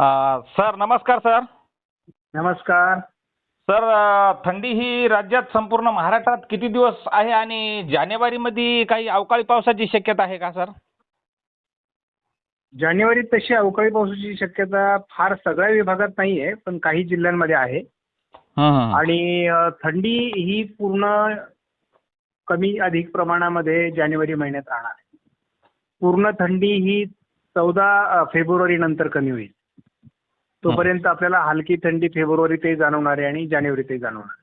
Sir नमस्कार sir. नमस्कार. Sir थंडी ही राज्यात संपूर्ण महाराष्ट्रात किती दिवस आहे आणि जानेवारीमध्ये काही अवकाळी पावसाची शक्यता आहे का सर? जानेवारीत तशी अवकाळी पावसाची शक्यता फार सगळ्या विभागात नाही आहे पण काही जिल्ह्यांमध्ये आहे. आणि थंडी ही पूर्ण कमी अधिक प्रमाणामध्ये जानेवारी महिन्यात राहणार आहे. पूर्ण थंडी ही चौदा फेब्रुवारी नंतर कमी होईल. तोपर्यंत आपल्याला हलकी थंडी फेब्रुवारी ते जाणवणार आहे आणि जानेवारी ते जाणवणार.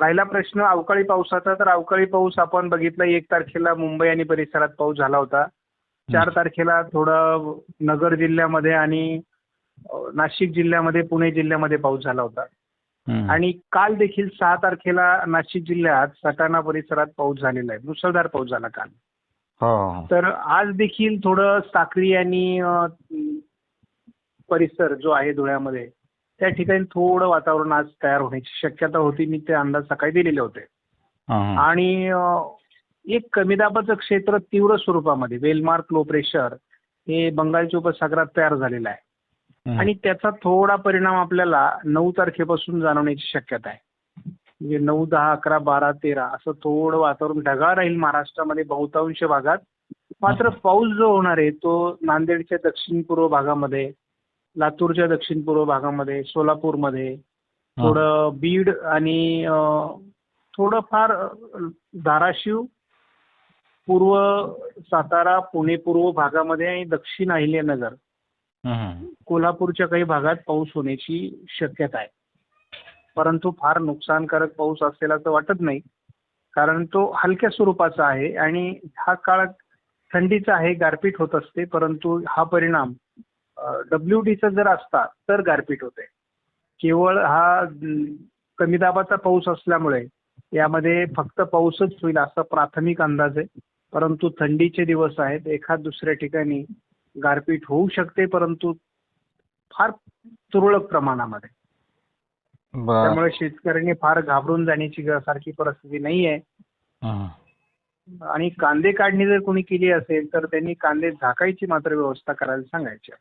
राहिला प्रश्न अवकाळी पावसाचा. तर अवकाळी पाऊस आपण बघितला एक तारखेला मुंबई आणि परिसरात पाऊस झाला होता. चार तारखेला थोडं नगर जिल्ह्यामध्ये आणि नाशिक जिल्ह्यामध्ये पुणे जिल्ह्यामध्ये पाऊस झाला होता. आणि काल देखील सहा तारखेला नाशिक जिल्ह्यात सटाणा परिसरात पाऊस झालेला आहे. मुसळधार पाऊस झाला काल. हो. तर आज देखील थोडं साक्री आणि परिसर जो आहे धुळ्यामध्ये त्या ठिकाणी थोडं वातावरण आज तयार होण्याची शक्यता होती. मी ते अंदाज सकाळी दिलेले होते. आणि एक कमी दाबाचं क्षेत्र तीव्र स्वरूपामध्ये वेलमार्क लो प्रेशर हे बंगालच्या उपसागरात तयार झालेलं आहे. आणि त्याचा थोडा परिणाम आपल्याला नऊ तारखेपासून जाणवण्याची शक्यता आहे. म्हणजे नऊ दहा अकरा बारा तेरा असं थोडं वातावरण ढगाळ राहील महाराष्ट्रामध्ये बहुतांश भागात. मात्र पाऊस जो होणार आहे तो नांदेडच्या दक्षिण पूर्व भागामध्ये लातूरच्या दक्षिण पूर्व भागामध्ये सोलापूरमध्ये थोडं बीड आणि अं, थोडंफार अं, धाराशिव पूर्व सातारा पुणे पूर्व भागामध्ये आणि दक्षिण अहिल्यानगर. कोल्हापूरच्या काही भागात पाऊस होण्याची शक्यता आहे. परंतु फार नुकसानकारक पाऊस असेल असं वाटत नाही. कारण तो हलक्या स्वरूपाचा आहे आणि हा काळ थंडीचा आहे गारपीट होत असते परंतु हा परिणाम डब्ल्यू डीचा जर असता तर गारपीट होते. केवळ हा कमी दाबाचा पाऊस असल्यामुळे यामध्ये फक्त पाऊसच होईल असा प्राथमिक अंदाज आहे. परंतु थंडीचे दिवस आहेत एखाद दुसऱ्या ठिकाणी गारपीट होऊ शकते परंतु फार तुरळक प्रमाणामध्ये. त्यामुळे शेतकऱ्यांनी फार घाबरून जाण्याची सारखी परिस्थिती नाही आहे. आणि कांदे काढणी जर कोणी केली असेल तर त्यांनी कांदे झाकायची मात्र व्यवस्था करायला सांगायची